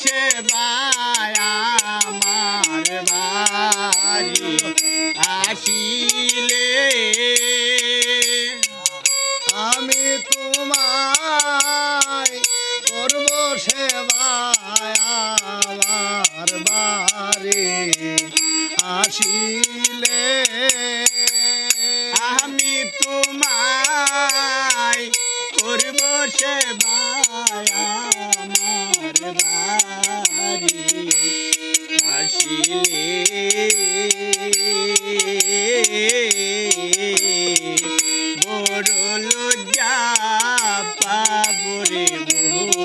সে আমার বাড়ি আসিলে। বড় লজ্জা পাবরে বন্ধু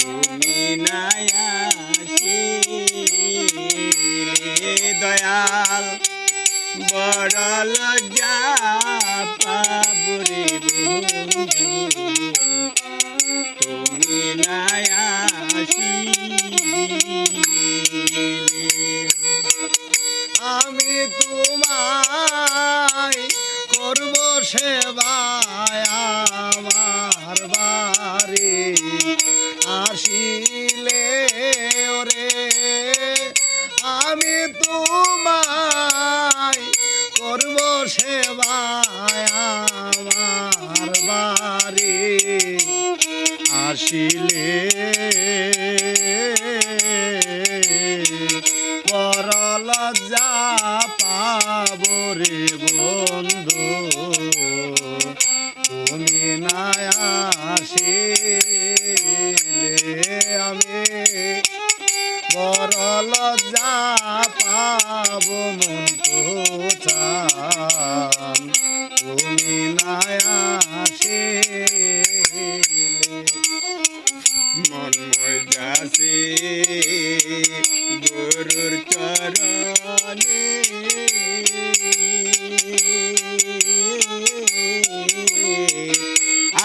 তুমি নাই আসিলে দয়াল। বড় লজ্জা পাবরে তুমি নাই আসিলে পরল যা পাবরে বন্ধু। তুমি না আসিলে আমি। যা পাব মন তুমি না আসিলে। মজাসে গুরুর চরণে।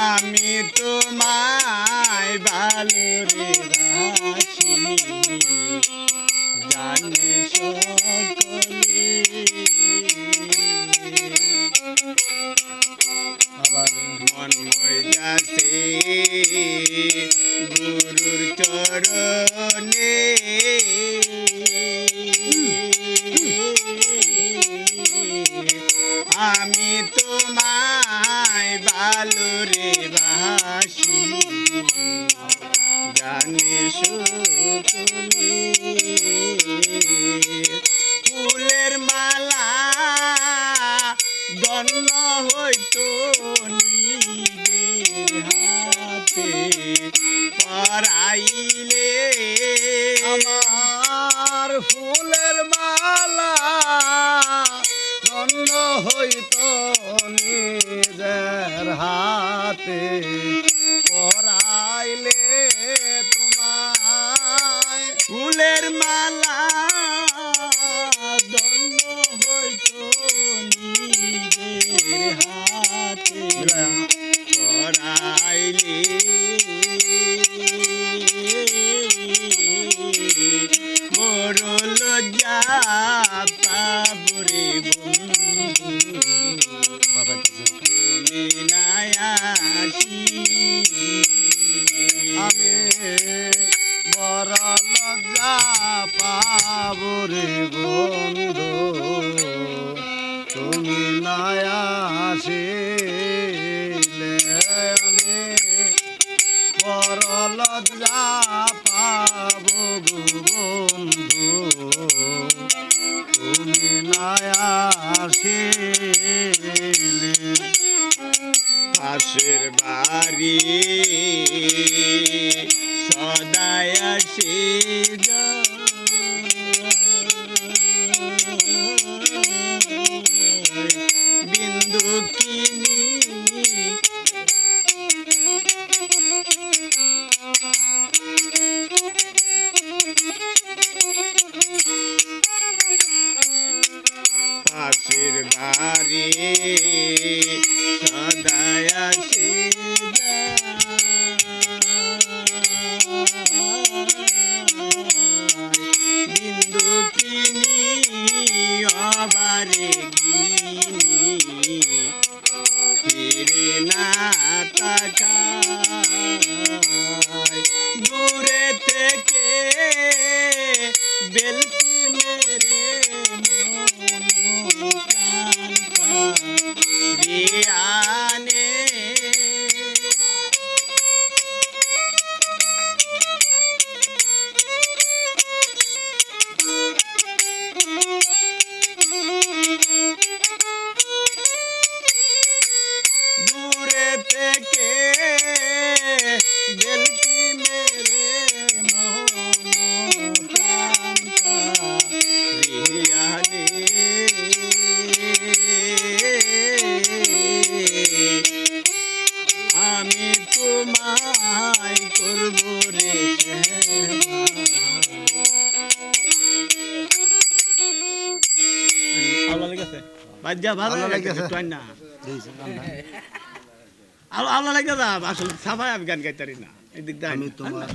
আমি তোমায় ভালো রে সকলে ফুলের মালা দন্ন হইতো হাতে পরাইলে। আমার ফুলের মালা ধন্য হইত নিজের হাতে আসিলে। পাশের বাড়ি সদায় আসে ডাকে বিন্দু কিনি অবারে গিনি ফিরে না তাকায় দূরে থেকে বেলকি মেরে লাগছে। টয় না। দিয়েছে গানটা। আলো আলো লাগে যা আসলে সাফাই আমি গান গাইতারি না। এদিক আমি তোমার